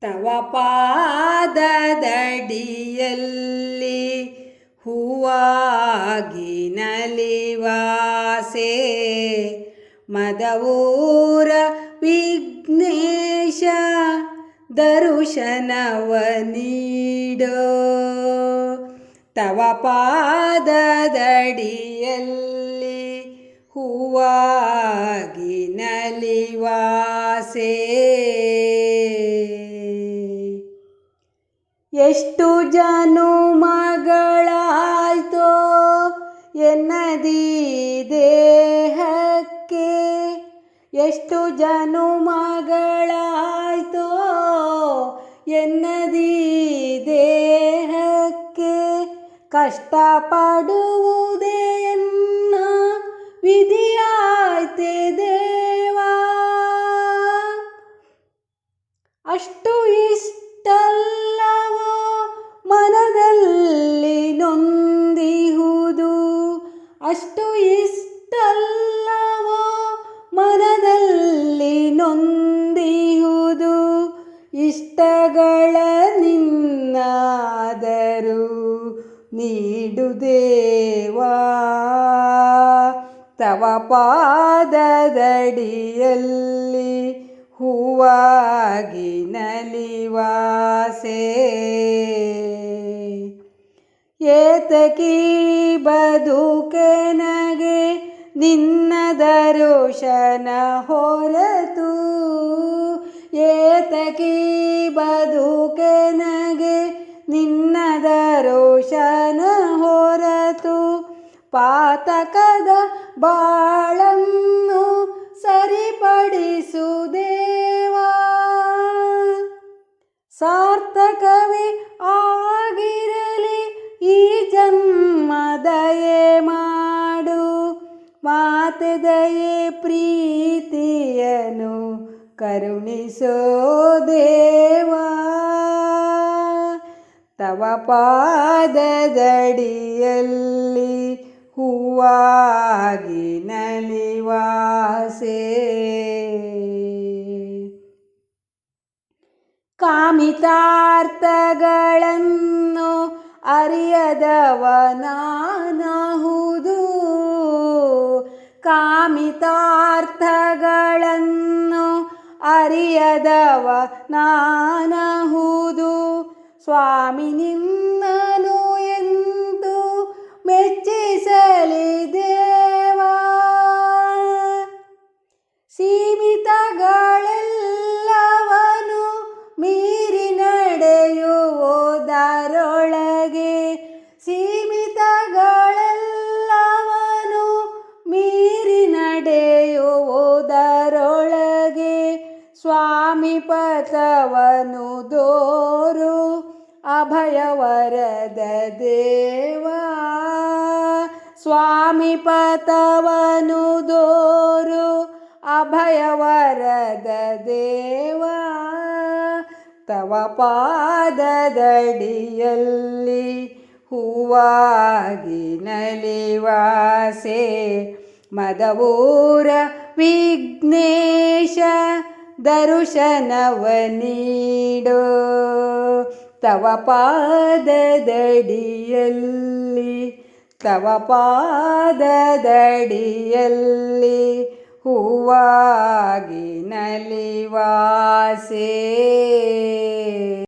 ತವ ಪಾದದಡಿಯಲ್ಲಿ ಹೂವಾಗಿ ನಲಿವಾಸೆ ಮದವೂರ ವಿಘ್ನೇಶ ದರುಶನವ ನೀಡೋ. ತವ ಪಾದದಡಿಯಲ್ಲಿ ಹೂವಾಗಿ ನಲಿವಾಸೆ ಎಷ್ಟು ಜನುಮಗಳಾಯ್ತೋ ಎನ್ನದಿ ದೇಹಕ್ಕೆ. ಎಷ್ಟು ಜನುಮಗಳಾಯ್ತೋ ಎನ್ನದಿ ದೇಹಕ್ಕೆ. ಕಷ್ಟಪಡುವುದೇ ಎನ್ನ ವಿಧಿಯಾಯ್ತೆ ದೇವಾ. ಅಷ್ಟು ಇಷ್ಟಲ್ಲವೋ ಮನದಲ್ಲಿ ನೊಂದಿಹುದು? ಅಷ್ಟು ಇಷ್ಟಲ್ಲವೋ ಮನದಲ್ಲಿ ನೊಂದಿಹುದು? ಇಷ್ಟಗಳ ನಿನ್ನಾದರೂ ನೀಡುದೇವಾ? ತವ ಪಾದದಡಿಯಲ್ಲಿ ಹೂವಾಗಿ ನಲಿವಾಸೆ. ಏತಕಿ ಬದುಕೆನಗೆ ನಿನ್ನ ದರುಶನ ಹೊರತು. ಏತಕಿ ಬದುಕೆನಗೆ ನಿನ್ನ ದರುಶನ ಹೊರತು. ಪಾತಕದ ಬಾಳನ್ನು ಸರಿಪಡಿಸು ದೇವಾ ಸಾರ್ಥಕವೇ ಆಗಿರಲಿ, ಈ ಜನ್ಮ ದಯೆ ಮಾಡು. ಮಾತೆ ದಯೆ ಪ್ರೀತಿಯನು ಕರುಣಿಸೋ ದೇವಾ. ತವ ಪಾದದಡಿಯಲ್ಲಿ ಹೂವಾಗಿ ಕಾಮಿತಾರ್ಥಗಳನ್ನು ಅರಿಯದವನಾನಹುದು. ಕಾಮಿತಾರ್ಥಗಳನ್ನು ಅರಿಯದವ ನಾನಹುದು ಸ್ವಾಮಿ ನಿನ್ನನು ಎಂದು ಮೆಚ್ಚಿಸಲಿ ಸ್ವಾಮಿ ಪಥವನು ದೋರು, ಅಭಯವರದ ದೇವಾ. ಸ್ವಾಮಿ ಪಥವನು ದೋರು, ಅಭಯವರದ ದೇವಾ. ತವ ಪಾದದಡಿಯಲ್ಲಿ ಹೂವಾಗಿ ನಲಿವಾಸೆ ಮದವೂರ ವಿಘ್ನೇಶ ದರುಶನವ ನೀಡೋ ತವ ಪಾದದಡಿಯಲ್ಲಿ ತವ ಪಾದದಡಿಯಲ್ಲಿ ಹೂವಾಗಿ ನಲಿವಾಸೆ.